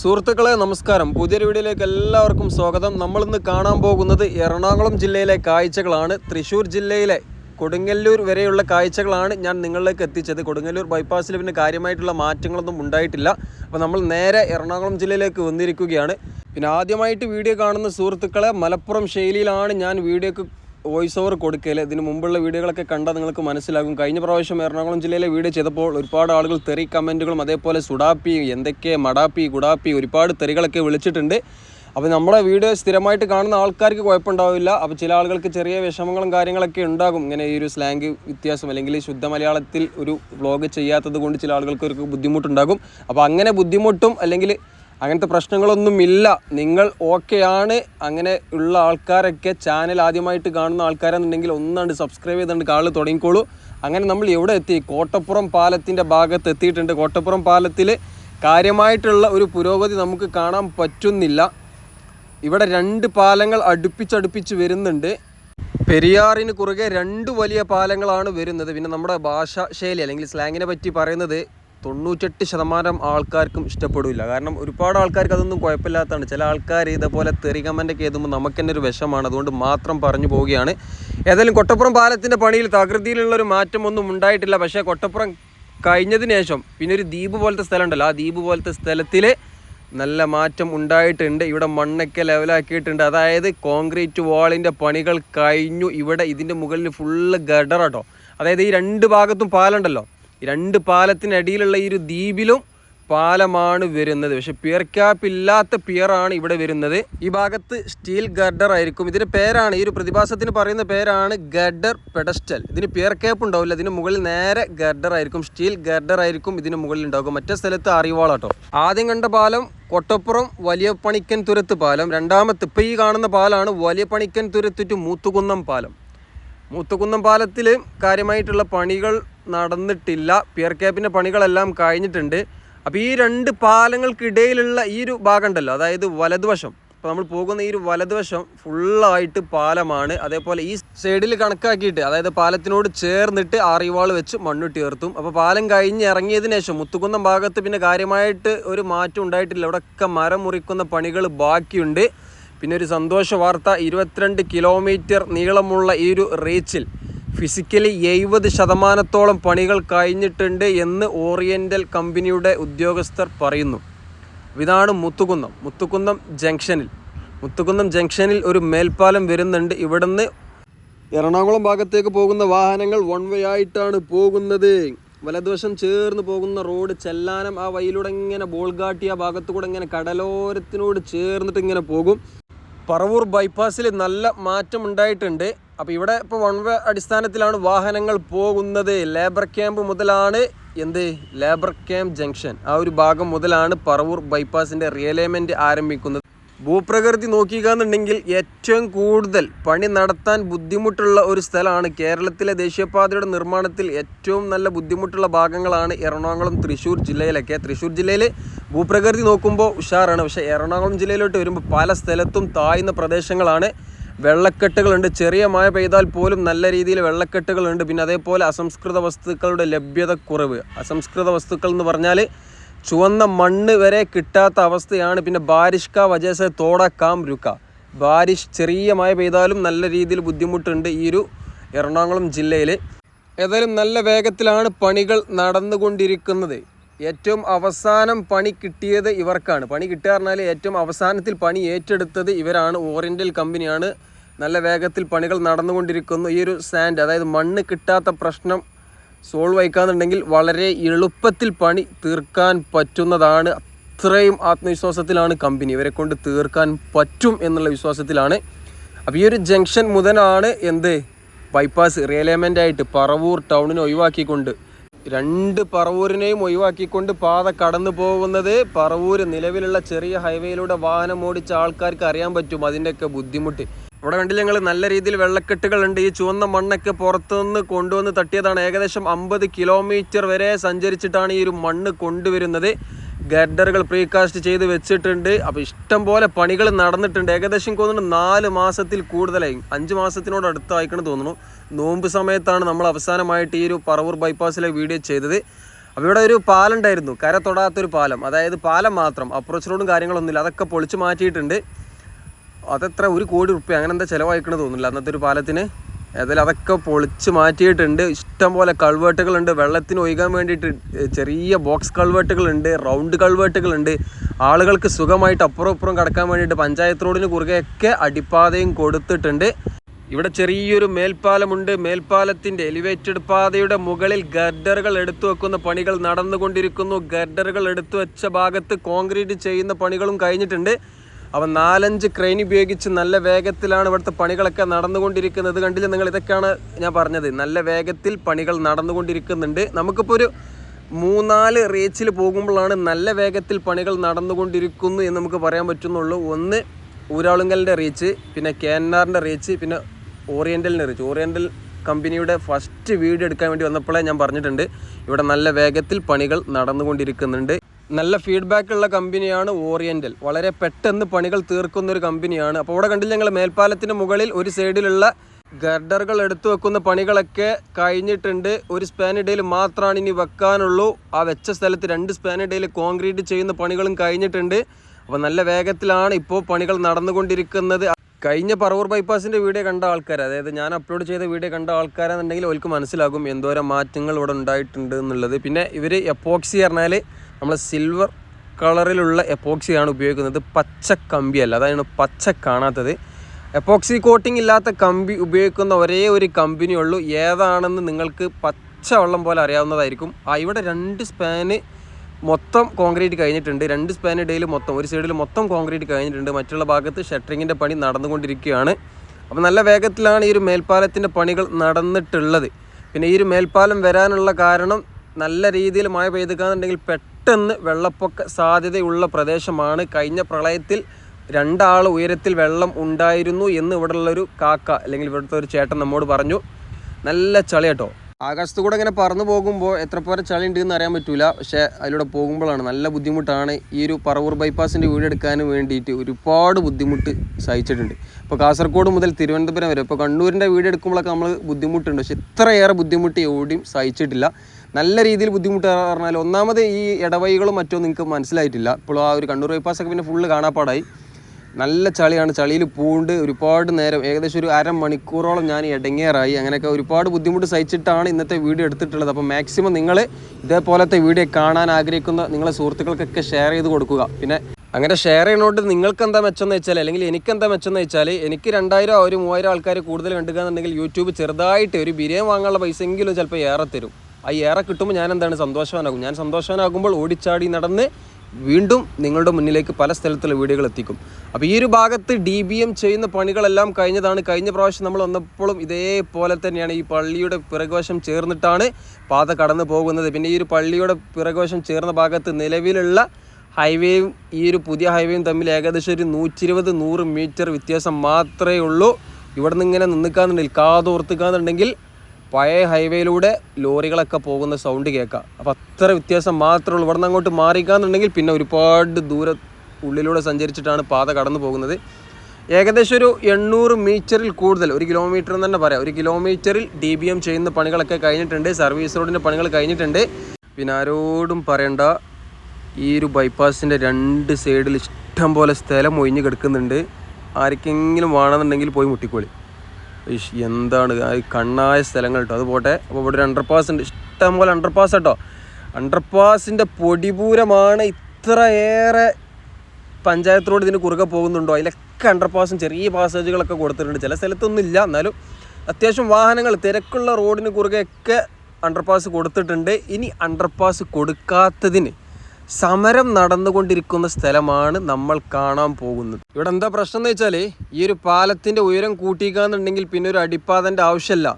സുഹൃത്തുക്കളെ നമസ്കാരം. പുതിയൊരു വീഡിയോയിലേക്ക് എല്ലാവർക്കും സ്വാഗതം. നമ്മളിന്ന് കാണാൻ പോകുന്നത് എറണാകുളം ജില്ലയിലെ കാഴ്ചകളാണ്. തൃശ്ശൂർ ജില്ലയിലെ കൊടുങ്ങല്ലൂർ വരെയുള്ള കാഴ്ചകളാണ് ഞാൻ നിങ്ങളിലേക്ക് എത്തിച്ചത്. കൊടുങ്ങല്ലൂർ ബൈപ്പാസിൽ പിന്നെ കാര്യമായിട്ടുള്ള മാറ്റങ്ങളൊന്നും ഉണ്ടായിട്ടില്ല. അപ്പോൾ നമ്മൾ നേരെ എറണാകുളം ജില്ലയിലേക്ക് വന്നിരിക്കുകയാണ്. പിന്നെ ആദ്യമായിട്ട് വീഡിയോ കാണുന്ന സുഹൃത്തുക്കളെ മലപ്പുറം ശൈലിയിലാണ് ഞാൻ വീഡിയോക്ക് വോയിസ് ഓവർ കൊടുക്കൽ ഇതിന് മുമ്പുള്ള വീഡിയോകളൊക്കെ കണ്ടാൽ നിങ്ങൾക്ക് മനസ്സിലാകും. കഴിഞ്ഞ പ്രാവശ്യം എറണാകുളം ജില്ലയിലെ വീഡിയോ ചെയ്തപ്പോൾ ഒരുപാട് ആളുകൾ തെറി കമന്റുകളും അതേപോലെ സുഡാപ്പി എന്തൊക്കെ മടാപ്പി ഗുഡാപ്പി ഒരുപാട് തെറികളൊക്കെ വിളിച്ചിട്ടുണ്ട്. അപ്പോൾ നമ്മുടെ വീഡിയോ സ്ഥിരമായിട്ട് കാണുന്ന ആൾക്കാർക്ക് കുഴപ്പമുണ്ടാവില്ല. അപ്പോൾ ചില ആളുകൾക്ക് ചെറിയ വിഷമങ്ങളും കാര്യങ്ങളൊക്കെ ഉണ്ടാകും. ഇങ്ങനെ ഈ ഒരു സ്ലാങ് വ്യത്യാസം അല്ലെങ്കിൽ ശുദ്ധ മലയാളത്തിൽ ഒരു വ്ലോഗ് ചെയ്യാത്തത് കൊണ്ട് ചില ആളുകൾക്ക് ഒരു ബുദ്ധിമുട്ടുണ്ടാകും. അപ്പോൾ അങ്ങനെ ബുദ്ധിമുട്ടും അല്ലെങ്കിൽ അങ്ങനത്തെ പ്രശ്നങ്ങളൊന്നും ഇല്ല നിങ്ങൾ ഓക്കെയാണ് അങ്ങനെ ഉള്ള ആൾക്കാരൊക്കെ ചാനൽ ആദ്യമായിട്ട് കാണുന്ന ആൾക്കാരെന്നുണ്ടെങ്കിൽ ഒന്നാണ്ട് സബ്സ്ക്രൈബ് ചെയ്തുകൊണ്ട് കാൾ തുടങ്ങിക്കോളൂ. അങ്ങനെ നമ്മൾ എവിടെ എത്തി? കോട്ടപ്പുറം പാലത്തിന്റെ ഭാഗത്ത് എത്തിയിട്ടുണ്ട്. കോട്ടപ്പുറം പാലത്തിൽ കാര്യമായിട്ടുള്ള ഒരു പുരോഗതി നമുക്ക് കാണാൻ പറ്റുന്നില്ല. ഇവിടെ രണ്ട് പാലങ്ങൾ അടുപ്പിച്ചടുപ്പിച്ച് വരുന്നുണ്ട്. പെരിയാറിന് കുറുകെ രണ്ട് വലിയ പാലങ്ങളാണ് വരുന്നത്. പിന്നെ നമ്മുടെ ഭാഷാ ശൈലി അല്ലെങ്കിൽ സ്ലാങ്ങിനെ പറ്റി പറയുന്നത് തൊണ്ണൂറ്റെട്ട് ശതമാനം ആൾക്കാർക്കും ഇഷ്ടപ്പെടില്ല കാരണം ഒരുപാട് ആൾക്കാർക്ക് അതൊന്നും കുഴപ്പമില്ലാത്തതാണ്. ചില ആൾക്കാർ ഇതേപോലെ തെറി കമന്റൊക്കെ എഴുതുമ്പോൾ നമുക്ക് തന്നെ ഒരു വിഷമാണ്. അതുകൊണ്ട് മാത്രം പറഞ്ഞു പോവുകയാണ്. ഏതായാലും കൊട്ടപ്പുറം പാലത്തിന്റെ പണിയിൽ തകൃതിയിലുള്ള ഒരു മാറ്റമൊന്നും ഉണ്ടായിട്ടില്ല. പക്ഷേ കൊട്ടപ്പുറം കഴിഞ്ഞതിന് ശേഷം പിന്നെ ഒരു ദ്വീപ് പോലത്തെ സ്ഥലം ഉണ്ടല്ലോ ആ ദ്വീപ് പോലത്തെ സ്ഥലത്തിൽ നല്ല മാറ്റം ഉണ്ടായിട്ടുണ്ട്. ഇവിടെ മണ്ണൊക്കെ ലെവലാക്കിയിട്ടുണ്ട്. അതായത് കോൺക്രീറ്റ് വാളിന്റെ പണികൾ കഴിഞ്ഞു. ഇവിടെ ഇതിന്റെ മുകളിൽ ഫുള്ള് ഗഡർ കേട്ടോ അതായത് ഈ രണ്ട് ഭാഗത്തും പാലുണ്ടല്ലോ രണ്ട് പാലത്തിനടിയിലുള്ള ഈ ഒരു ദ്വീപിലും പാലമാണ് വരുന്നത്. പക്ഷെ പിയർ ക്യാപ്പ് ഇല്ലാത്ത പിയറാണ് ഇവിടെ വരുന്നത്. ഈ ഭാഗത്ത് സ്റ്റീൽ ഗഡർ ആയിരിക്കും. ഇതിന്റെ പേരാണ് ഈ ഒരു പ്രതിഭാസത്തിന് പറയുന്ന പേരാണ് ഗഡർ പെഡസ്റ്റൽ. ഇതിന് പിയർ ക്യാപ്പ് ഉണ്ടാവില്ല. ഇതിന് മുകളിൽ നേരെ ഗഡർ ആയിരിക്കും. സ്റ്റീൽ ഗഡർ ആയിരിക്കും ഇതിന് മുകളിൽ ഉണ്ടാകും മറ്റേ സ്ഥലത്ത് അറിവാളാട്ടോ ആദ്യം കണ്ട പാലം കൊട്ടപ്പുറം വലിയ പണിക്കൻ തുരത്ത് പാലം. രണ്ടാമത്തെ ഇപ്പം ഈ കാണുന്ന പാലാണ് വലിയ പണിക്കൻ തുരത്ത് മൂത്തുകുന്നം പാലം. മൂത്തുകുന്നം പാലത്തിൽ കാര്യമായിട്ടുള്ള പണികൾ നടന്നിട്ടില്ല. പിയർ ക്യാപ്പിന്റെ പണികളെല്ലാം കഴിഞ്ഞിട്ടുണ്ട്. അപ്പോൾ ഈ രണ്ട് പാലങ്ങൾക്കിടയിലുള്ള ഈ ഒരു ഭാഗം ഉണ്ടല്ലോ അതായത് വലതുവശം. അപ്പോൾ നമ്മൾ പോകുന്ന ഈ ഒരു വലതുവശം ഫുള്ളായിട്ട് പാലമാണ്. അതേപോലെ ഈ സൈഡിൽ കണക്കാക്കിയിട്ട് അതായത് പാലത്തിനോട് ചേർന്നിട്ട് ആറിവാൾ വെച്ച് മണ്ണിട്ട് ചേർത്തും. അപ്പോൾ പാലം കഴിഞ്ഞ് ഇറങ്ങിയതിന് ശേഷം മുത്തുകുന്നം ഭാഗത്ത് പിന്നെ കാര്യമായിട്ട് ഒരു മാറ്റം ഉണ്ടായിട്ടില്ല. ഇവിടെയൊക്കെ മരം മുറിക്കുന്ന പണികൾ ബാക്കിയുണ്ട്. പിന്നെ ഒരു സന്തോഷ വാർത്ത ഇരുപത്തിരണ്ട് കിലോമീറ്റർ നീളമുള്ള ഈ ഒരു റീച്ചിൽ. ഫിസിക്കലി എഴുപത് ശതമാനത്തോളം പണികൾ കഴിഞ്ഞിട്ടുണ്ട് എന്ന് ഓറിയന്റൽ കമ്പനിയുടെ ഉദ്യോഗസ്ഥർ പറയുന്നു. ഇതാണ് മുത്തുകുന്നം. മുത്തുകുന്നം ജംഗ്ഷനിൽ. മുത്തുകുന്നം ജംഗ്ഷനിൽ ഒരു മേൽപ്പാലം വരുന്നുണ്ട്. ഇവിടുന്ന് എറണാകുളം ഭാഗത്തേക്ക് പോകുന്ന വാഹനങ്ങൾ വൺ വേ ആയിട്ടാണ് പോകുന്നത്. വലതുവശം ചേർന്ന് പോകുന്ന റോഡ് ചെല്ലാനം ആ വഴിയിലൂടെ ഇങ്ങനെ ബോൾഗാട്ടി ആ ഭാഗത്തു കൂടെ ഇങ്ങനെ കടലോരത്തിനോട് ചേർന്നിട്ട് ഇങ്ങനെ പോകും. പറവൂർ ബൈപ്പാസിൽ നല്ല മാറ്റം ഉണ്ടായിട്ടുണ്ട്. അപ്പോൾ ഇവിടെ ഇപ്പോൾ വൺ വേ അടിസ്ഥാനത്തിലാണ് വാഹനങ്ങൾ പോകുന്നത്. ലേബർ ക്യാമ്പ് മുതലാണ് എന്ത്? ലേബർ ക്യാമ്പ് ജംഗ്ഷൻ ആ ഒരു ഭാഗം മുതലാണ് പറവൂർ ബൈപ്പാസിന്റെ റിയലൈൻമെന്റ് ആരംഭിക്കുന്നത്. ഭൂപ്രകൃതി നോക്കിക്കാന്നുണ്ടെങ്കിൽ ഏറ്റവും കൂടുതൽ പണി നടത്താൻ ബുദ്ധിമുട്ടുള്ള ഒരു സ്ഥലമാണ് കേരളത്തിലെ ദേശീയപാതയുടെ നിർമ്മാണത്തിൽ ഏറ്റവും നല്ല ബുദ്ധിമുട്ടുള്ള ഭാഗങ്ങളാണ് എറണാകുളം തൃശ്ശൂർ ജില്ലയിലൊക്കെ. തൃശ്ശൂർ ജില്ലയിൽ ഭൂപ്രകൃതി നോക്കുമ്പോൾ ഉഷാറാണ്. പക്ഷേ എറണാകുളം ജില്ലയിലോട്ട് വരുമ്പോൾ പല സ്ഥലത്തും താഴ്ന്ന പ്രദേശങ്ങളാണ്. വെള്ളക്കെട്ടുകളുണ്ട്. ചെറിയ മഴ പെയ്താൽ പോലും നല്ല രീതിയിൽ വെള്ളക്കെട്ടുകളുണ്ട്. പിന്നെ അതേപോലെ അസംസ്കൃത വസ്തുക്കളുടെ ലഭ്യത കുറവ് അസംസ്കൃത വസ്തുക്കൾ എന്ന് പറഞ്ഞാൽ ചുവന്ന മണ്ണ് വരെ കിട്ടാത്ത അവസ്ഥയാണ്. പിന്നെ ബാരിഷ് കാ വജേസ തോട കാം രുക്ക ബാരിഷ് ചെറിയ മഴ പെയ്താലും നല്ല രീതിയിൽ ബുദ്ധിമുട്ടുണ്ട് ഈ ഒരു എറണാകുളം ജില്ലയിൽ ഏതായാലും നല്ല വേഗത്തിലാണ് പണികൾ നടന്നുകൊണ്ടിരിക്കുന്നത്. ഏറ്റവും അവസാനം പണി കിട്ടിയത് ഇവർക്കാണ്. പണി കിട്ടുക പറഞ്ഞാൽ ഏറ്റവും അവസാനത്തിൽ പണി ഏറ്റെടുത്തത് ഇവരാണ്. ഓറിയന്റൽ കമ്പനിയാണ്. നല്ല വേഗത്തിൽ പണികൾ നടന്നുകൊണ്ടിരിക്കുന്നു. ഈ ഒരു സാൻഡ് അതായത് മണ്ണ് കിട്ടാത്ത പ്രശ്നം സോൾവ് ആയിക്കാന്നുണ്ടെങ്കിൽ വളരെ എളുപ്പത്തിൽ പണി തീർക്കാൻ പറ്റുന്നതാണ്. അത്രയും ആത്മവിശ്വാസത്തിലാണ് കമ്പനി. ഇവരെ കൊണ്ട് തീർക്കാൻ പറ്റും എന്നുള്ള വിശ്വാസത്തിലാണ്. അപ്പോൾ ഈ ഒരു ജംഗ്ഷൻ മുതലാണ് എന്ത്? ബൈപ്പാസ് റിയലൈൻമെന്റ് ആയിട്ട് പറവൂർ ടൗണിനെ ഒഴിവാക്കിക്കൊണ്ട് രണ്ട് പറവൂരിനെയും ഒഴിവാക്കിക്കൊണ്ട് പാത കടന്നു പോകുന്നത് പറവൂർ നിലവിലുള്ള ചെറിയ ഹൈവേയിലൂടെ വാഹനം ഓടിച്ച ആൾക്കാർക്ക് അറിയാൻ പറ്റും അതിന്റെയൊക്കെ ബുദ്ധിമുട്ട്. ഇവിടെ കണ്ടില്ല ഞങ്ങൾ നല്ല രീതിയിൽ വെള്ളക്കെട്ടുകളുണ്ട്. ഈ ചുവന്ന മണ്ണൊക്കെ പുറത്തുനിന്ന് കൊണ്ടുവന്ന് തട്ടിയതാണ്. ഏകദേശം അമ്പത് കിലോമീറ്റർ വരെ സഞ്ചരിച്ചിട്ടാണ് ഈ ഒരു മണ്ണ് കൊണ്ടുവരുന്നത്. ഗഡറുകൾ പ്രീകാസ്റ്റ് ചെയ്ത് വെച്ചിട്ടുണ്ട്. അപ്പോൾ ഇഷ്ടം പോലെ പണികൾ നടന്നിട്ടുണ്ട്. ഏകദേശം തോന്നുന്നു നാല് മാസത്തിൽ കൂടുതലായി. അഞ്ച് മാസത്തിനോട് അടുത്തായിക്കണം തോന്നുന്നു. നോമ്പ് സമയത്താണ് നമ്മൾ അവസാനമായിട്ട് ഈ ഒരു പറവൂർ ബൈപ്പാസിലെ വീഡിയോ ചെയ്തത്. അപ്പോൾ ഇവിടെ ഒരു പാലം ഉണ്ടായിരുന്നു കര തൊടാത്തൊരു പാലം. അതായത് പാലം മാത്രം അപ്രോച്ച് റോഡും കാര്യങ്ങളൊന്നുമില്ല. അതൊക്കെ പൊളിച്ച് മാറ്റിയിട്ടുണ്ട്. അതെത്ര ഒരു കോടി റുപ്യ അങ്ങനെ എന്താ ചിലവായിക്കണെന്ന് തോന്നുന്നില്ല അന്നത്തെ ഒരു പാലത്തിന്. ഏതായാലും അതൊക്കെ പൊളിച്ച് മാറ്റിയിട്ടുണ്ട്. ഇഷ്ടംപോലെ കൾവേട്ടുകളുണ്ട്. വെള്ളത്തിന് ഒഴുകാൻ വേണ്ടിയിട്ട് ചെറിയ ബോക്സ് കൾവേട്ടുകളുണ്ട് റൗണ്ട് കൾവേട്ടുകളുണ്ട്. ആളുകൾക്ക് സുഖമായിട്ട് അപ്പുറം ഇപ്പുറം കടക്കാൻ വേണ്ടിയിട്ട് പഞ്ചായത്ത് റോഡിന് കുറുകെയൊക്കെ അടിപ്പാതയും കൊടുത്തിട്ടുണ്ട്. ഇവിടെ ചെറിയൊരു മേൽപ്പാലമുണ്ട്. മേൽപ്പാലത്തിന്റെ എലിവേറ്റഡ് പാതയുടെ മുകളിൽ ഗർഡറുകൾ എടുത്തു വെക്കുന്ന പണികൾ നടന്നുകൊണ്ടിരിക്കുന്നു. ഗർഡറുകൾ എടുത്തു വെച്ച ഭാഗത്ത് കോൺക്രീറ്റ് ചെയ്യുന്ന പണികളും കഴിഞ്ഞിട്ടുണ്ട്. അവ നാലഞ്ച് ക്രെയിൻ ഉപയോഗിച്ച് നല്ല വേഗത്തിലാണ് ഇവിടുത്തെ പണികളൊക്കെ നടന്നുകൊണ്ടിരിക്കുന്നത്. കണ്ടില്ല നിങ്ങൾ? ഇതൊക്കെയാണ് ഞാൻ പറഞ്ഞത്. നല്ല വേഗത്തിൽ പണികൾ നടന്നുകൊണ്ടിരിക്കുന്നുണ്ട്. നമുക്കിപ്പോൾ ഒരു മൂന്നാൽ റീച്ചിൽ പോകുമ്പോഴാണ് നല്ല വേഗത്തിൽ പണികൾ നടന്നുകൊണ്ടിരിക്കുന്നു എന്ന് നമുക്ക് പറയാൻ പറ്റുന്നുള്ളൂ. ഒന്ന് ഊരാളുങ്കലിന്റെ റീച്ച് പിന്നെ കെ എൻ ആറിന്റെ റീച്ച് പിന്നെ ഓറിയന്റലിന്റെ റീച്ച് ഓറിയന്റൽ കമ്പനിയുടെ ഫസ്റ്റ് വീഡിയോ എടുക്കാൻ വേണ്ടി വന്നപ്പോഴേ ഞാൻ പറഞ്ഞിട്ടുണ്ട്. ഇവിടെ നല്ല വേഗത്തിൽ പണികൾ നടന്നുകൊണ്ടിരിക്കുന്നുണ്ട്. നല്ല ഫീഡ്ബാക്ക് ഉള്ള കമ്പനിയാണ് ഓറിയന്റൽ വളരെ പെട്ടെന്ന് പണികൾ തീർക്കുന്ന ഒരു കമ്പനിയാണ് അപ്പോൾ അവിടെ കണ്ടില്ല ഞങ്ങൾ മേൽപ്പാലത്തിന് മുകളിൽ ഒരു സൈഡിലുള്ള ഗർഡറുകൾ എടുത്തു വെക്കുന്ന പണികളൊക്കെ കഴിഞ്ഞിട്ടുണ്ട്. ഒരു സ്പാനിഡയിൽ മാത്രമാണ് ഇനി വെക്കാനുള്ളൂ. ആ വെച്ച സ്ഥലത്ത് രണ്ട് സ്പാനിഡയിൽ കോൺക്രീറ്റ് ചെയ്യുന്ന പണികളും കഴിഞ്ഞിട്ടുണ്ട്. അപ്പോൾ നല്ല വേഗത്തിലാണ് ഇപ്പോൾ പണികൾ നടന്നുകൊണ്ടിരിക്കുന്നത്. കഴിഞ്ഞ പറവൂർ ബൈപ്പാസിന്റെ വീഡിയോ കണ്ട ആൾക്കാർ അതായത് ഞാൻ അപ്ലോഡ് ചെയ്ത വീഡിയോ കണ്ട ആൾക്കാരാണെന്നുണ്ടെങ്കിൽ അവർക്ക് മനസ്സിലാകും എന്തോരം മാറ്റങ്ങൾ ഇവിടെ ഉണ്ടായിട്ടുണ്ട് എന്നുള്ളത്. പിന്നെ ഇവർ എപ്പോക്സി പറഞ്ഞാൽ നമ്മൾ സിൽവർ കളറിലുള്ള എപ്പോക്സിയാണ് ഉപയോഗിക്കുന്നത്. പച്ച കമ്പിയല്ല അതാണ് പച്ച കാണാത്തത്. എപ്പോക്സി കോട്ടിംഗ് ഇല്ലാത്ത കമ്പി ഉപയോഗിക്കുന്ന ഒരേ ഒരു കമ്പനിയുള്ളൂ ഏതാണെന്ന് നിങ്ങൾക്ക് പച്ച വെള്ളം പോലെ അറിയാവുന്നതായിരിക്കും. ആ ഇവിടെ രണ്ട് സ്പാന് മൊത്തം കോൺക്രീറ്റ് കഴിഞ്ഞിട്ടുണ്ട്. രണ്ട് സ്പാനിടയിൽ മൊത്തം ഒരു സൈഡിൽ മൊത്തം കോൺക്രീറ്റ് കഴിഞ്ഞിട്ടുണ്ട്. മറ്റുള്ള ഭാഗത്ത് ഷട്ടറിങ്ങിന്റെ പണി നടന്നുകൊണ്ടിരിക്കുകയാണ്. അപ്പോൾ നല്ല വേഗത്തിലാണ് ഈ ഒരു മേൽപ്പാലത്തിന്റെ പണികൾ നടന്നിട്ടുള്ളത്. പിന്നെ ഈ ഒരു മേൽപ്പാലം വരാനുള്ള കാരണം നല്ല രീതിയിൽ മഴ പെയ്തുക്കാന്നുണ്ടെങ്കിൽ പെട്ടെന്ന് വെള്ളപ്പൊക്ക സാധ്യതയുള്ള പ്രദേശമാണ്. കഴിഞ്ഞ പ്രളയത്തിൽ രണ്ടാൾ ഉയരത്തിൽ വെള്ളം ഉണ്ടായിരുന്നു എന്ന് ഇവിടെയുള്ളൊരു കാക്ക അല്ലെങ്കിൽ ഇവിടുത്തെ ഒരു ചേട്ടൻ നമ്മോട് പറഞ്ഞു. നല്ല ചളി കേട്ടോ ആകാശത്ത് കൂടെ ഇങ്ങനെ പറന്നു പോകുമ്പോൾ എത്ര പോരെ ചളി ഉണ്ട് എന്ന് അറിയാൻ പറ്റൂല. പക്ഷേ അതിലൂടെ പോകുമ്പോഴാണ് നല്ല ബുദ്ധിമുട്ടാണ് ഈ ഒരു പറവൂർ ബൈപ്പാസിന്റെ വീട് എടുക്കാൻ വേണ്ടിയിട്ട് ഒരുപാട് ബുദ്ധിമുട്ട് സഹിച്ചിട്ടുണ്ട്. ഇപ്പോൾ കാസർഗോഡ് മുതൽ തിരുവനന്തപുരം വരെ ഇപ്പോൾ കണ്ണൂരിന്റെ വീട് എടുക്കുമ്പോഴൊക്കെ നമ്മൾ ബുദ്ധിമുട്ടുണ്ട്. പക്ഷെ ഇത്രയേറെ ബുദ്ധിമുട്ട് എവിടെയും സഹിച്ചിട്ടില്ല. നല്ല രീതിയിൽ ബുദ്ധിമുട്ട് പറഞ്ഞാൽ ഒന്നാമത് ഈ ഇടവഴികളും മറ്റോ നിങ്ങൾക്ക് മനസ്സിലായിട്ടില്ല. ഇപ്പോൾ ആ ഒരു കണ്ണൂർ ബൈപ്പാസ് ഒക്കെ പിന്നെ ഫുള്ള് കാണാപ്പാടായി. നല്ല ചളിയാണ്. ചളിയിൽ പൂണ്ട് ഒരുപാട് നേരം ഏകദേശം ഒരു അരമണിക്കൂറോളം ഞാൻ ഇടങ്ങേറായി. അങ്ങനെയൊക്കെ ഒരുപാട് ബുദ്ധിമുട്ട് സഹിച്ചിട്ടാണ് ഇന്നത്തെ വീഡിയോ എടുത്തിട്ടുള്ളത്. അപ്പോൾ മാക്സിമം നിങ്ങൾ ഇതേപോലത്തെ വീഡിയോ കാണാൻ ആഗ്രഹിക്കുന്ന നിങ്ങളെ സുഹൃത്തുക്കൾക്കൊക്കെ ഷെയർ ചെയ്ത് കൊടുക്കുക. പിന്നെ അങ്ങനെ ഷെയർ ചെയ്യണോണ്ട് നിങ്ങൾക്ക് എന്താ മെച്ചം വെച്ചാൽ അല്ലെങ്കിൽ എനിക്ക് എന്താ മെച്ചം വെച്ചാൽ എനിക്ക് രണ്ടായിരം ഒരു മൂവായിരം ആൾക്കാർ കൂടുതൽ കണ്ടുക എന്നുണ്ടെങ്കിൽ യൂട്യൂബ് ചെറുതായിട്ട് ഒരു ബിരിയാണി വാങ്ങാനുള്ള പൈസ എങ്കിലും ചിലപ്പോൾ ഏറെ തരും. ആ ഏറെ കിട്ടുമ്പോൾ ഞാൻ എന്താണ് സന്തോഷവാനാകും. ഞാൻ സന്തോഷവാനാകുമ്പോൾ ഓടിച്ചാടി നടന്ന് വീണ്ടും നിങ്ങളുടെ മുന്നിലേക്ക് പല സ്ഥലത്തുള്ള വീഡിയോകൾ എത്തിക്കും. അപ്പോൾ ഈ ഒരു ഭാഗത്ത് ഡി ബി എം ചെയ്യുന്ന പണികളെല്ലാം കഴിഞ്ഞതാണ്. കഴിഞ്ഞ പ്രാവശ്യം നമ്മൾ വന്നപ്പോഴും ഇതേപോലെ തന്നെയാണ് ഈ പള്ളിയുടെ പിറകുവശം ചേർന്നിട്ടാണ് പാത കടന്നു പോകുന്നത്. പിന്നെ ഈ ഒരു പള്ളിയുടെ പിറകുവശം ചേർന്ന ഭാഗത്ത് നിലവിലുള്ള ഹൈവേയും ഈ ഒരു പുതിയ ഹൈവേയും തമ്മിൽ ഏകദേശം ഒരു നൂറ്റി ഇരുപത് നൂറ് മീറ്റർ വ്യത്യാസം മാത്രമേ ഉള്ളൂ. ഇവിടെ നിന്ന് ഇങ്ങനെ നിന്നിക്കാന്നുണ്ടെങ്കിൽ കാതോർത്തിക്കാന്നുണ്ടെങ്കിൽ പഴയ ഹൈവേയിലൂടെ ലോറികളൊക്കെ പോകുന്ന സൗണ്ട് കേൾക്കാം. അപ്പോൾ അത്ര വ്യത്യാസം മാത്രമേ ഉള്ളൂ. ഇവിടെ അങ്ങോട്ട് മാറിക്കാന്നുണ്ടെങ്കിൽ പിന്നെ ഒരുപാട് ദൂര ഉള്ളിലൂടെ സഞ്ചരിച്ചിട്ടാണ് പാത കടന്നു പോകുന്നത്. ഏകദേശം ഒരു എണ്ണൂറ് മീറ്ററിൽ കൂടുതൽ ഒരു കിലോമീറ്റർ എന്ന് തന്നെ പറയാം. ഒരു കിലോമീറ്ററിൽ ഡി ബി എം ചെയ്യുന്ന പണികളൊക്കെ കഴിഞ്ഞിട്ടുണ്ട്. സർവീസ് റോഡിന്റെ പണികൾ കഴിഞ്ഞിട്ടുണ്ട്. പിന്നെ ആരോടും പറയണ്ട. ഈ ഒരു ബൈപ്പാസിന്റെ രണ്ട് സൈഡിൽ ഇഷ്ടം പോലെ സ്ഥലം ഒഴിഞ്ഞ് കിടക്കുന്നുണ്ട്. ആർക്കെങ്കിലും വേണമെന്നുണ്ടെങ്കിൽ പോയി മുട്ടിക്കോളി. എന്താണ് കണ്ണായ സ്ഥലങ്ങൾ കേട്ടോ അത് പോട്ടെ. അപ്പോൾ ഇവിടെ ഒരു അണ്ടർപാസ് ഉണ്ട്. ഇഷ്ടം പോലെ അണ്ടർപാസ് കേട്ടോ അണ്ടർപാസിന്റെ പൊടിപൂരമാണ് ഇത്രയേറെ പഞ്ചായത്ത് റോഡ് ഇതിന് കുറുകെ പോകുന്നുണ്ടോ? അതിലൊക്കെ അണ്ടർപാസും ചെറിയ പാസേജുകളൊക്കെ കൊടുത്തിട്ടുണ്ട്. ചില സ്ഥലത്തൊന്നും ഇല്ല. എന്നാലും അത്യാവശ്യം വാഹനങ്ങൾ തിരക്കുള്ള റോഡിന് കുറുകെയൊക്കെ അണ്ടർപാസ് കൊടുത്തിട്ടുണ്ട്. ഇനി അണ്ടർപാസ് കൊടുക്കാത്തതിന് സമരം നടന്നുകൊണ്ടിരിക്കുന്ന സ്ഥലമാണ് നമ്മൾ കാണാൻ പോകുന്നത്. ഇവിടെ എന്താ പ്രശ്നം എന്ന് വെച്ചാൽ ഈ ഒരു പാലത്തിന്റെ ഉയരം കൂട്ടിക്കാന്നുണ്ടെങ്കിൽ പിന്നെ ഒരു അടിപ്പാതന്റെ ആവശ്യമില്ല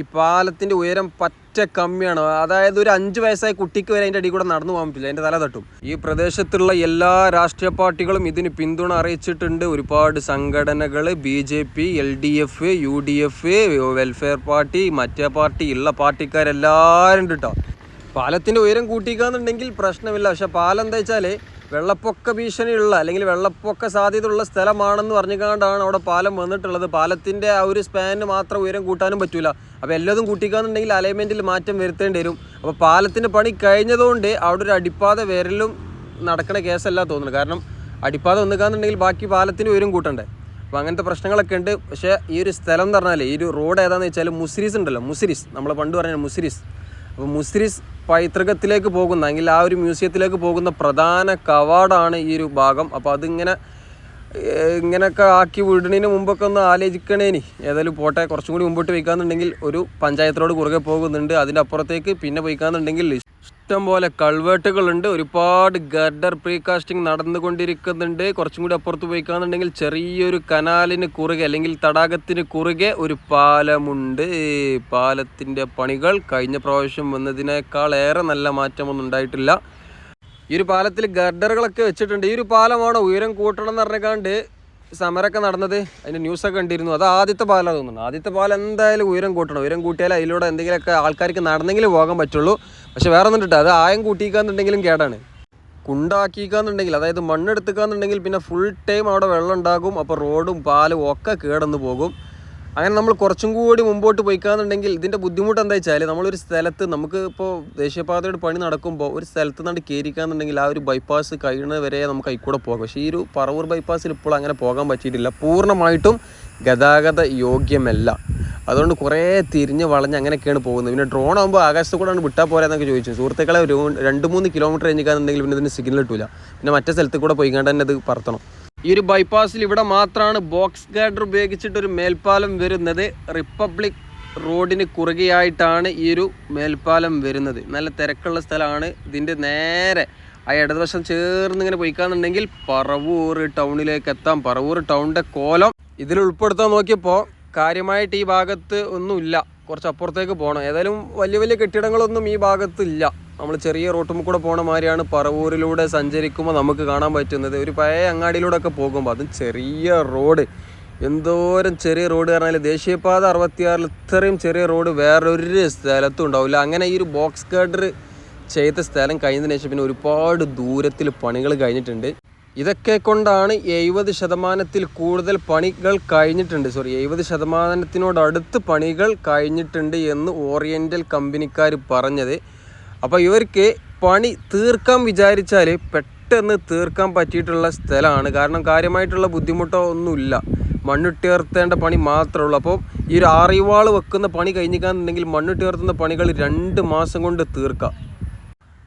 ഈ പാലത്തിന്റെ ഉയരം പറ്റ കമ്മിയാണ്. അതായത് ഒരു അഞ്ച് വയസ്സായ കുട്ടിക്ക് വരെ അതിന്റെ അടി കൂടെ നടന്നു പോകാൻ പറ്റില്ല. അതിന്റെ തല തട്ടും. ഈ പ്രദേശത്തുള്ള എല്ലാ രാഷ്ട്രീയ പാർട്ടികളും ഇതിന് പിന്തുണ അറിയിച്ചിട്ടുണ്ട്. ഒരുപാട് സംഘടനകൾ B J P L D F U D F welfare party മറ്റേ പാർട്ടി ഉള്ള പാർട്ടിക്കാരെല്ലാവരും ഉണ്ട് കേട്ടോ പാലത്തിന്റെ ഉയരം കൂട്ടിക്കാന്നുണ്ടെങ്കിൽ പ്രശ്നമില്ല. പക്ഷേ പാലം എന്താ വെച്ചാൽ വെള്ളപ്പൊക്ക ഭീഷണിയുള്ള അല്ലെങ്കിൽ വെള്ളപ്പൊക്ക സാധ്യതയുള്ള സ്ഥലമാണെന്ന് പറഞ്ഞുകൊണ്ടാണ് അവിടെ പാലം വന്നിട്ടുള്ളത്. പാലത്തിന്റെ ആ ഒരു സ്പാനിന് മാത്രം ഉയരം കൂട്ടാനും പറ്റില്ല അപ്പോൾ എല്ലാതും കൂട്ടിക്കാന്നുണ്ടെങ്കിൽ അലൈൻമെന്റിൽ മാറ്റം വരുത്തേണ്ടി വരും. അപ്പോൾ പാലത്തിന്റെ പണി കഴിഞ്ഞതുകൊണ്ട് അവിടെ ഒരു അടിപ്പാത വരലും നടക്കണ കേസല്ല തോന്നുന്നു. കാരണം അടിപ്പാത വന്നിക്കാന്നുണ്ടെങ്കിൽ ബാക്കി പാലത്തിന് ഉയരം കൂട്ടണ്ടേ? അപ്പോൾ അങ്ങനത്തെ പ്രശ്നങ്ങളൊക്കെ ഉണ്ട്. പക്ഷേ ഈ ഒരു സ്ഥലം എന്ന് പറഞ്ഞാൽ ഈ ഒരു റോഡ് ഏതാണെന്ന് വെച്ചാൽ മുസിരീസ് ഉണ്ടല്ലോ. മുസിരീസ്. നമ്മൾ പണ്ട് പറഞ്ഞ മുസിരീസ്. അപ്പോൾ മുസ്ലിസ് പൈതൃകത്തിലേക്ക് പോകുന്ന അല്ലെങ്കിൽ ആ ഒരു മ്യൂസിയത്തിലേക്ക് പോകുന്ന പ്രധാന കവാടാണ് ഈ ഒരു ഭാഗം. അപ്പോൾ അതിങ്ങനെ ഇങ്ങനെയൊക്കെ ആക്കി വിടണതിന് മുമ്പൊക്കെ ഒന്ന് ആലോചിക്കണേനി. ഏതായാലും പോട്ടെ കുറച്ചും കൂടി മുമ്പോട്ട് വയ്ക്കാന്നുണ്ടെങ്കിൽ ഒരു പഞ്ചായത്തിനോട് കുറുകെ പോകുന്നുണ്ട്. അതിന്റെ അപ്പുറത്തേക്ക് പിന്നെ വയ്ക്കാന്നുണ്ടെങ്കിൽ ഇഷ്ടം പോലെ കൾവേട്ടുകളുണ്ട് ഒരുപാട് ഗർഡർ പ്രീകാസ്റ്റിംഗ് നടന്നുകൊണ്ടിരിക്കുന്നുണ്ട്. കുറച്ചും കൂടി അപ്പുറത്ത് പോയിക്കാന്നുണ്ടെങ്കിൽ ചെറിയൊരു കനാലിന് കുറുകെ അല്ലെങ്കിൽ തടാകത്തിന് കുറുകെ ഒരു പാലമുണ്ട്. പാലത്തിന്റെ പണികൾ കഴിഞ്ഞ പ്രാവശ്യം വന്നതിനേക്കാൾ ഏറെ നല്ല മാറ്റമൊന്നും ഉണ്ടായിട്ടില്ല. ഈ ഒരു പാലത്തിൽ ഗർഡറുകളൊക്കെ വെച്ചിട്ടുണ്ട്. ഈ ഒരു പാലമാണ് ഉയരം കൂട്ടണം എന്ന് പറഞ്ഞാണ്ട് സമരമൊക്കെ നടന്നത്? അതിന്റെ ന്യൂസൊക്കെ കണ്ടിരുന്നു. അത് ആദ്യത്തെ പാലം തോന്നുന്നു. ആദ്യത്തെ പാലം എന്തായാലും ഉയരം കൂട്ടണം. ഉയരം കൂട്ടിയാൽ അതിലൂടെ എന്തെങ്കിലുമൊക്കെ ആൾക്കാർക്ക് നടന്നെങ്കിലും പോകാൻ പറ്റുള്ളൂ. പക്ഷെ വേറെ ഒന്നും അത് ആയം കൂട്ടിക്കാന്നുണ്ടെങ്കിലും കേടാണ്. കുണ്ടാക്കിക്കാന്നുണ്ടെങ്കിൽ അതായത് മണ്ണെടുത്തുക്കാന്നുണ്ടെങ്കിൽ പിന്നെ ഫുൾ ടൈം അവിടെ വെള്ളം ഉണ്ടാകും അപ്പോൾ റോഡും പാലും ഒക്കെ കേടന്ന് പോകും. അങ്ങനെ നമ്മൾ കുറച്ചും കൂടി മുമ്പോട്ട് പോയിക്കാന്നുണ്ടെങ്കിൽ ഇതിന്റെ ബുദ്ധിമുട്ട് എന്താ വെച്ചാൽ നമ്മളൊരു സ്ഥലത്ത് നമുക്ക് ഇപ്പോൾ ദേശീയപാതയുടെ പണി നടക്കുമ്പോൾ ഒരു സ്ഥലത്ത് നിന്ന് കയറിക്കാന്നുണ്ടെങ്കിൽ ആ ഒരു ബൈപ്പാസ് കഴിയുന്നത് വരെ നമുക്ക് അതിൽ പോകാം. പക്ഷേ ഈ ഒരു പറവൂർ ബൈപ്പാസിൽ ഇപ്പോൾ അങ്ങനെ പോകാൻ പറ്റിയിട്ടില്ല. പൂർണമായിട്ടും ഗതാഗത യോഗ്യമല്ല. അതുകൊണ്ട് കുറേ തിരിഞ്ഞ് വളഞ്ഞ് അങ്ങനെയൊക്കെയാണ് പോകുന്നത്. പിന്നെ ഡ്രോൺ ആകുമ്പോൾ ആകാശത്ത് കൂടെ വിട്ടാൽ പോരാന്നൊക്കെ ചോദിച്ചു. സുഹൃത്തുക്കളെ ഒരു രണ്ട് മൂന്ന് കിലോമീറ്റർ കഴിഞ്ഞിക്കാന്നുണ്ടെങ്കിൽ പിന്നെ ഇതിന് സിഗ്നൽ കിട്ടില്ല പിന്നെ മറ്റേ സ്ഥലത്ത് കൂടെ പോയിക്കാണ്ട് തന്നെ ഇത് പറത്തണം. ഈ ഒരു ബൈപ്പാസിൽ ഇവിടെ മാത്രമാണ് ബോക്സ് ഗാർഡർ ഉപയോഗിച്ചിട്ടൊരു മേൽപ്പാലം വരുന്നത്. റിപ്പബ്ലിക് റോഡിന് കുറുകെയായിട്ടാണ് ഈ ഒരു മേൽപ്പാലം വരുന്നത്. നല്ല തിരക്കുള്ള സ്ഥലമാണ്. ഇതിന്റെ നേരെ ആ ഇടതുവശം ചേർന്ന് ഇങ്ങനെ പോയിക്കാന്നുണ്ടെങ്കിൽ പറവൂർ ടൗണിലേക്ക് എത്താം. പറവൂർ ടൗണിന്റെ കോലം ഇതിൽ ഉൾപ്പെടുത്താൻ നോക്കിയപ്പോൾ കാര്യമായിട്ട് ഈ ഭാഗത്ത് ഒന്നുമില്ല. കുറച്ച് അപ്പുറത്തേക്ക് പോകണം ഏതായാലും വലിയ വലിയ കെട്ടിടങ്ങളൊന്നും ഈ ഭാഗത്തില്ല. നമ്മൾ ചെറിയ റോട്ടും കൂടെ പോണ മാതിരിയാണ് പറവൂരിലൂടെ സഞ്ചരിക്കുമ്പോൾ നമുക്ക് കാണാൻ പറ്റുന്നത്. ഒരു പഴയ അങ്ങാടിയിലൂടെ ഒക്കെ പോകുമ്പോൾ അതും ചെറിയ റോഡ്. എന്തോരം ചെറിയ റോഡ് പറഞ്ഞാൽ ദേശീയപാത അറുപത്തിയാറിൽ ഇത്രയും ചെറിയ റോഡ് വേറൊരു സ്ഥലത്തും ഉണ്ടാവില്ല. അങ്ങനെ ഈ ഒരു ബോക്സ് ഗാർഡർ ചെയ്ത സ്ഥലം കഴിഞ്ഞതിന് ശേഷം പിന്നെ ഒരുപാട് ദൂരത്തിൽ പണികൾ കഴിഞ്ഞിട്ടുണ്ട്. ഇതൊക്കെ കൊണ്ടാണ് എഴുപത് ശതമാനത്തിൽ കൂടുതൽ പണികൾ കഴിഞ്ഞിട്ടുണ്ട്. സോറി എഴുപത് ശതമാനത്തിനോടടുത്ത് പണികൾ കഴിഞ്ഞിട്ടുണ്ട് എന്ന് ഓറിയന്റൽ കമ്പനിക്കാർ പറഞ്ഞത്. അപ്പോൾ ഇവർക്ക് പണി തീർക്കാൻ വിചാരിച്ചാൽ പെട്ടെന്ന് തീർക്കാൻ പറ്റിയിട്ടുള്ള സ്ഥലമാണ്. കാരണം കാര്യമായിട്ടുള്ള ബുദ്ധിമുട്ടോ ഒന്നുമില്ല. മണ്ണിട്ടുയർത്തേണ്ട പണി മാത്രമേ ഉള്ളൂ. അപ്പോൾ ഈ ഒരു ആറിവാൾ വെക്കുന്ന പണി കഴിഞ്ഞിക്കാന്നുണ്ടെങ്കിൽ മണ്ണിട്ടുയർത്തുന്ന പണികൾ രണ്ട് മാസം കൊണ്ട് തീർക്കാം.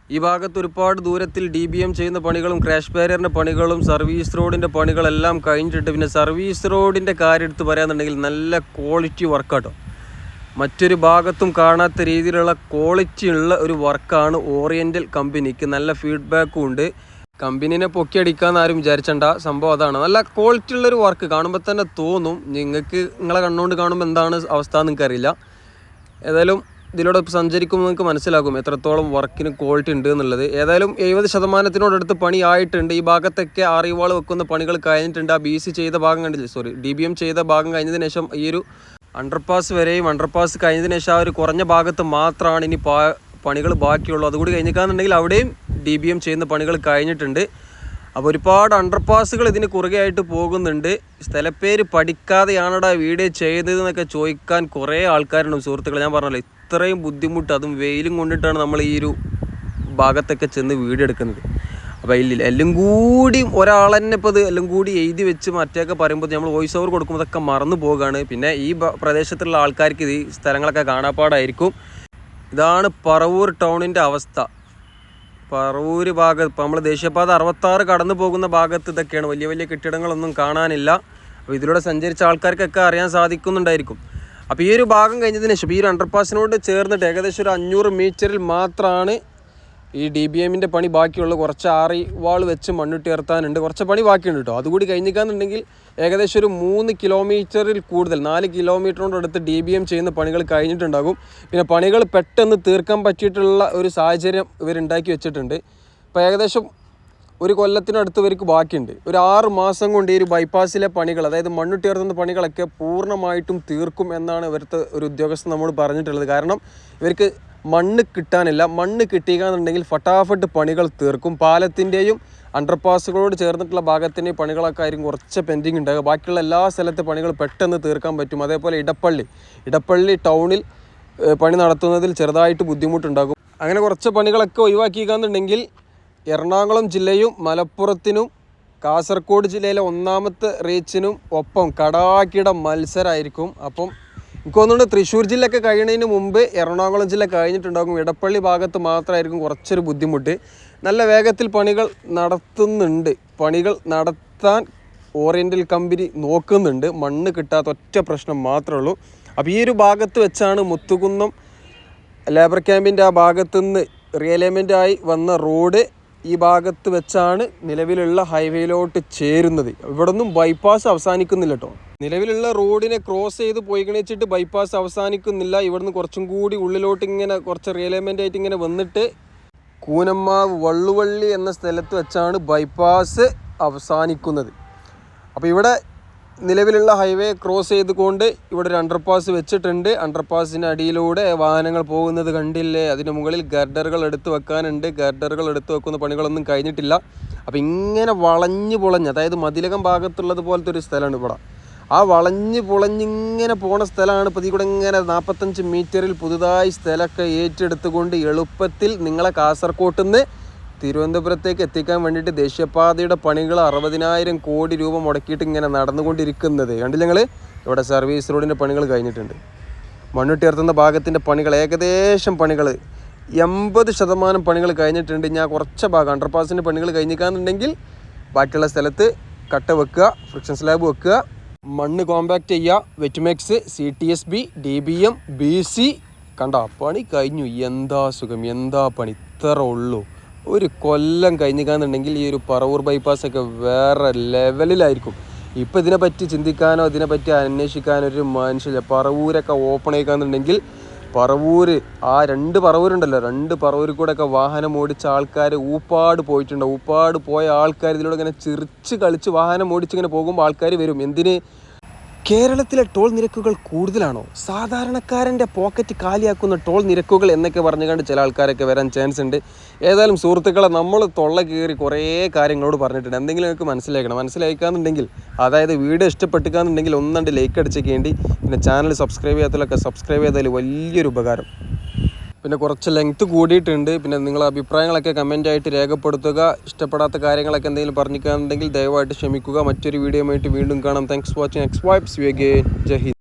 ഈ ഭാഗത്ത് ഒരുപാട് ദൂരത്തിൽ ഡി ബി എം ചെയ്യുന്ന പണികളും ക്രാഷ് ബാരിയറിന്റെ പണികളും സർവീസ് റോഡിന്റെ പണികളെല്ലാം കഴിഞ്ഞിട്ട് പിന്നെ സർവീസ് റോഡിന്റെ കാര്യം എടുത്ത് പറയാന്നുണ്ടെങ്കിൽ നല്ല ക്വാളിറ്റി വർക്കാട്ടോ മറ്റൊരു ഭാഗത്തും കാണാത്ത രീതിയിലുള്ള ക്വാളിറ്റി ഉള്ള ഒരു വർക്കാണ് ഓറിയന്റൽ കമ്പനിക്ക് നല്ല ഫീഡ്ബാക്കും ഉണ്ട്. കമ്പനീനെ പൊക്കിയടിക്കാന്ന് ആരും വിചാരിച്ചണ്ട. സംഭവം അതാണ്. നല്ല ക്വാളിറ്റി ഉള്ളൊരു വർക്ക് കാണുമ്പോൾ തന്നെ തോന്നും. നിങ്ങൾക്ക് നിങ്ങളെ കണ്ണുകൊണ്ട് കാണുമ്പോൾ എന്താണ് അവസ്ഥ നിങ്ങൾക്കറിയില്ല. ഏതായാലും ഇതിലൂടെ സഞ്ചരിക്കുമ്പോൾ നിങ്ങൾക്ക് മനസ്സിലാകും എത്രത്തോളം വർക്കിന് ക്വാളിറ്റി ഉണ്ട് എന്നുള്ളത്. ഏതായാലും എഴുപത് ശതമാനത്തിനോടടുത്ത് പണി ആയിട്ടുണ്ട്. ഈ ഭാഗത്തൊക്കെ ആറിവാൾ വെക്കുന്ന പണികൾ കഴിഞ്ഞിട്ടുണ്ട്. ആ ബി സി ചെയ്ത ഭാഗം കണ്ടില്ലേ? സോറി ഡി ബി എം ചെയ്ത ഭാഗം കഴിഞ്ഞതിന് ശേഷം ഈ ഒരു അണ്ടർപാസ് വരെയും അണ്ടർപാസ് കഴിഞ്ഞതിന് ശേഷം ആ ഒരു കുറഞ്ഞ ഭാഗത്ത് മാത്രമാണ് ഇനി പാ പണികൾ ബാക്കിയുള്ളൂ. അതുകൂടി കഴിഞ്ഞിക്കാന്നുണ്ടെങ്കിൽ അവിടെയും ഡി ബി എം ചെയ്യുന്ന പണികൾ കഴിഞ്ഞിട്ടുണ്ട്. അപ്പോൾ ഒരുപാട് അണ്ടർപാസുകൾ ഇതിന് കുറുകെയായിട്ട് പോകുന്നുണ്ട്. സ്ഥലപ്പേര് പഠിക്കാതെയാണടാ വീഡിയോ ചെയ്തതെന്നൊക്കെ ചോദിക്കാൻ കുറേ ആൾക്കാരുണ്ട് സുഹൃത്തുക്കൾ ഞാൻ പറഞ്ഞല്ലോ ഇത്രയും ബുദ്ധിമുട്ട് അതും വെയിലും കൊണ്ടിട്ടാണ് നമ്മൾ ഈ ഒരു ഭാഗത്തൊക്കെ ചെന്ന് വീടെടുക്കുന്നത് അപ്പോൾ ഇല്ല എല്ലാം കൂടി ഒരാൾ ഇപ്പോൾ അത് എല്ലാം കൂടി എഴുതി വെച്ച് മറ്റേക്കെ പറയുമ്പോൾ നമ്മൾ വോയിസ് ഓവർ കൊടുക്കുമ്പോൾ അതൊക്കെ മറന്നു പോവുകയാണ്. പിന്നെ ഈ പ്രദേശത്തുള്ള ആൾക്കാർക്ക് ഇത് സ്ഥലങ്ങളൊക്കെ കാണാപ്പാടായിരിക്കും. ഇതാണ് പറവൂർ ടൗണിന്റെ അവസ്ഥ. പറവൂർ ഭാഗത്ത് ഇപ്പോൾ നമ്മൾ ദേശീയപാത അറുപത്താറ് കടന്നു പോകുന്ന ഭാഗത്ത് ഇതൊക്കെയാണ്. വലിയ വലിയ കെട്ടിടങ്ങളൊന്നും കാണാനില്ല. അപ്പോൾ ഇതിലൂടെ സഞ്ചരിച്ച ആൾക്കാർക്കൊക്കെ അറിയാൻ സാധിക്കുന്നുണ്ടായിരിക്കും. അപ്പോൾ ഈ ഒരു ഭാഗം കഴിഞ്ഞതിന് ശേഷം ഈ ഒരു അണ്ടർപാസിനോട് ചേർന്നിട്ട് ഏകദേശം ഒരു അഞ്ഞൂറ് മീറ്ററിൽ മാത്രമാണ് ഈ ഡി ബി എമ്മിന്റെ പണി ബാക്കിയുള്ള കുറച്ച് ആറി വാൾ വെച്ച് മണ്ണിട്ട് ഉയർത്താനുണ്ട്. കുറച്ച് പണി ബാക്കിയുണ്ട് കേട്ടോ അതുകൂടി കഴിഞ്ഞിക്കാന്നുണ്ടെങ്കിൽ ഏകദേശം ഒരു മൂന്ന് കിലോമീറ്ററിൽ കൂടുതൽ നാല് കിലോമീറ്ററിനോട് അടുത്ത് ഡി ബി എം ചെയ്യുന്ന പണികൾ കഴിഞ്ഞിട്ടുണ്ടാകും. പിന്നെ പണികൾ പെട്ടെന്ന് തീർക്കാൻ പറ്റിയിട്ടുള്ള ഒരു സാഹചര്യം ഇവരുണ്ടാക്കി വെച്ചിട്ടുണ്ട്. അപ്പോൾ ഏകദേശം ഒരു കൊല്ലത്തിനടുത്ത് ഇവർക്ക് ബാക്കിയുണ്ട്. ഒരു ആറ് മാസം കൊണ്ട് ഈ ഒരു ബൈപ്പാസിലെ പണികൾ അതായത് മണ്ണുട്ടിയർത്തുന്ന പണികളൊക്കെ പൂർണമായിട്ടും തീർക്കും എന്നാണ് ഇവരുടെ ഒരു ഉദ്യോഗസ്ഥൻ നമ്മൾ പറഞ്ഞിട്ടുള്ളത്. കാരണം ഇവർക്ക് മണ്ണ് കിട്ടാനില്ല. മണ്ണ് കിട്ടിയെന്നുണ്ടെങ്കിൽ ഫട്ടാഫട്ട് പണികൾ തീർക്കും. പാലത്തിന്റെയും അണ്ടർപാസുകളോട് ചേർന്നിട്ടുള്ള ഭാഗത്തിന്റെ പണികളൊക്കെ ആയിരിക്കും കുറച്ച് പെൻഡിങ് ഉണ്ടാകുക ബാക്കിയുള്ള എല്ലാ സ്ഥലത്തെ പണികൾ പെട്ടെന്ന് തീർക്കാൻ പറ്റും. അതേപോലെ ഇടപ്പള്ളി. ഇടപ്പള്ളി ടൗണിൽ പണി നടത്തുന്നതിൽ ചെറുതായിട്ട് ബുദ്ധിമുട്ടുണ്ടാകും. അങ്ങനെ കുറച്ച് പണികളൊക്കെ ഒഴിവാക്കിക്കാന്നുണ്ടെങ്കിൽ എറണാകുളം ജില്ലയും മലപ്പുറത്തിനും കാസർഗോഡ് ജില്ലയിലെ ഒന്നാമത്തെ റീച്ചിനും ഒപ്പം കടാക്കിയുടെ മത്സരമായിരിക്കും അപ്പം എനിക്ക് തോന്നുന്നുണ്ട് തൃശ്ശൂർ ജില്ലയൊക്കെ കഴിയുന്നതിന് മുമ്പ് എറണാകുളം ജില്ല കഴിഞ്ഞിട്ടുണ്ടാകും. ഇടപ്പള്ളി ഭാഗത്ത് മാത്രമായിരിക്കും കുറച്ചൊരു ബുദ്ധിമുട്ട്. നല്ല വേഗത്തിൽ പണികൾ നടത്തുന്നുണ്ട്. പണികൾ നടത്താൻ ഓറിയന്റൽ കമ്പനി നോക്കുന്നുണ്ട്. മണ്ണ് കിട്ടാത്ത ഒറ്റ പ്രശ്നം മാത്രമേ ഉള്ളൂ. അപ്പോൾ ഈ ഒരു ഭാഗത്ത് വെച്ചാണ് മുത്തുകുന്നം ലേബർ ക്യാമ്പിന്റെ ആ ഭാഗത്തുനിന്ന് റിയലൈൻമെന്റായി വന്ന റോഡ് ഈ ഭാഗത്ത് വെച്ചാണ് നിലവിലുള്ള ഹൈവേയിലോട്ട് ചേരുന്നത്. ഇവിടെ ഒന്നും ബൈപ്പാസ് അവസാനിക്കുന്നില്ല കേട്ടോ നിലവിലുള്ള റോഡിനെ ക്രോസ് ചെയ്ത് പോയി കണിച്ചിട്ട് ബൈപ്പാസ് അവസാനിക്കുന്നില്ല. ഇവിടുന്ന് കുറച്ചും കൂടി ഉള്ളിലോട്ട് ഇങ്ങനെ കുറച്ച് റിയലൈൻമെന്റ് ആയിട്ട് ഇങ്ങനെ വന്നിട്ട് കൂനമ്മാവ് വള്ളുവള്ളി എന്ന സ്ഥലത്ത് വെച്ചാണ് ബൈപ്പാസ് അവസാനിക്കുന്നത്. അപ്പോൾ ഇവിടെ നിലവിലുള്ള ഹൈവേ ക്രോസ് ചെയ്തുകൊണ്ട് ഇവിടെ ഒരു അണ്ടർപാസ് വെച്ചിട്ടുണ്ട്. അണ്ടർപാസിന് അടിയിലൂടെ വാഹനങ്ങൾ പോകുന്നത് കണ്ടില്ലേ? അതിന് മുകളിൽ ഗർഡറുകൾ എടുത്തു വെക്കാനുണ്ട്. ഗർഡറുകൾ എടുത്തു വെക്കുന്ന പണികളൊന്നും കഴിഞ്ഞിട്ടില്ല. അപ്പോൾ ഇങ്ങനെ വളഞ്ഞു പൊളഞ്ഞ് അതായത് മതിലകം ഭാഗത്തുള്ളത് പോലത്തെ ഒരു സ്ഥലമാണ് ഇവിടെ. ആ വളഞ്ഞ് പൊളഞ്ഞിങ്ങനെ പോണ സ്ഥലമാണ് ഇപ്പോൾ കൂടെ ഇങ്ങനെ നാൽപ്പത്തഞ്ച് മീറ്ററിൽ പുതുതായി സ്ഥലമൊക്കെ ഏറ്റെടുത്തുകൊണ്ട് എളുപ്പത്തിൽ നിങ്ങളെ കാസർകോട്ടിൽ നിന്ന് തിരുവനന്തപുരത്തേക്ക് എത്തിക്കാൻ വേണ്ടിയിട്ട് ദേശീയപാതയുടെ പണികൾ അറുപതിനായിരം കോടി രൂപ മുടക്കിയിട്ട് ഇങ്ങനെ നടന്നുകൊണ്ടിരിക്കുന്നത്. കണ്ടില്ല ഞങ്ങൾ ഇവിടെ സർവീസ് റോഡിന്റെ പണികൾ കഴിഞ്ഞിട്ടുണ്ട്. മണ്ണുട്ടിയർത്തുന്ന ഭാഗത്തിന്റെ പണികൾ ഏകദേശം പണികൾ. എൺപത് ശതമാനം പണികൾ കഴിഞ്ഞിട്ടുണ്ട്. ഞാൻ കുറച്ച് ഭാഗം അണ്ടർപാസിന്റെ പണികൾ കഴിഞ്ഞിക്കാന്നുണ്ടെങ്കിൽ ബാക്കിയുള്ള സ്ഥലത്ത് കട്ട വെക്കുക ഫ്രിക്ഷൻ സ്ലാബ് വെക്കുക മണ്ണ് കോമ്പാക്റ്റ് ചെയ്യുക wet mix C T S B D B M B C കണ്ട പണി കഴിഞ്ഞു. എന്താ സുഖം? എന്താ പണി? ഇത്ര ഉള്ളൂ. ഒരു കൊല്ലം കഴിഞ്ഞിക്കാന്നുണ്ടെങ്കിൽ ഈ ഒരു പറവൂർ ബൈപ്പാസ് ഒക്കെ വേറെ ലെവലിലായിരിക്കും ഇപ്പം ഇതിനെപ്പറ്റി ചിന്തിക്കാനോ ഇതിനെപ്പറ്റി അന്വേഷിക്കാനോ ഒരു മനുഷ്യല്ല പറവൂരൊക്കെ ഓപ്പൺ ആയിക്കാന്നുണ്ടെങ്കിൽ പറവൂർ ആ രണ്ട് പറവൂരുണ്ടല്ലോ. രണ്ട് പറവൂരിൽ കൂടെ ഒക്കെ വാഹനം ഓടിച്ച ആൾക്കാർ ഊപ്പാട് പോയിട്ടുണ്ട്. ഊപ്പാട് പോയ ആൾക്കാർ ഇതിലൂടെ ഇങ്ങനെ ചിരിച്ച് കളിച്ച് വാഹനം ഓടിച്ച് ഇങ്ങനെ പോകുമ്പോൾ ആൾക്കാർ വരും. എന്തിന്? കേരളത്തിലെ ടോൾ നിരക്കുകൾ കൂടുതലാണോ? സാധാരണക്കാരന്റെ പോക്കറ്റ് കാലിയാക്കുന്ന ടോൾ നിരക്കുകൾ എന്നൊക്കെ പറഞ്ഞുകൊണ്ട് ചില ആൾക്കാരൊക്കെ വരാൻ ചാൻസ് ഉണ്ട്. ഏതായാലും സുഹൃത്തുക്കളെ നമ്മൾ തൊള്ള കയറി കുറേ കാര്യങ്ങളോട് പറഞ്ഞിട്ടുണ്ട്. എന്തെങ്കിലും നിങ്ങൾക്ക് മനസ്സിലാക്കണം. മനസ്സിലാക്കാന്നുണ്ടെങ്കിൽ അതായത് വീഡിയോ ഇഷ്ടപ്പെട്ടുക്കാന്നുണ്ടെങ്കിൽ ഒന്നണ്ട് ലൈക്ക് അടിച്ചേക്കേണ്ടി പിന്നെ ചാനൽ സബ്സ്ക്രൈബ് ചെയ്യാത്തതിലൊക്കെ സബ്സ്ക്രൈബ് ചെയ്താൽ വലിയൊരു ഉപകാരം. പിന്നെ കുറച്ച് ലെങ്ത് കൂടിയിട്ടുണ്ട്. പിന്നെ നിങ്ങളുടെ അഭിപ്രായങ്ങളൊക്കെ ആയിട്ട് രേഖപ്പെടുത്തുക. ഇഷ്ടപ്പെടാത്ത കാര്യങ്ങളൊക്കെ എന്തെങ്കിലും പറഞ്ഞിരിക്കുകയാണെന്നുണ്ടെങ്കിൽ ദയവായിട്ട് ക്ഷമിക്കുക. മറ്റൊരു വീഡിയോ ആയിട്ട് വീണ്ടും കാണാം. Thanks watching X vibes we again Jai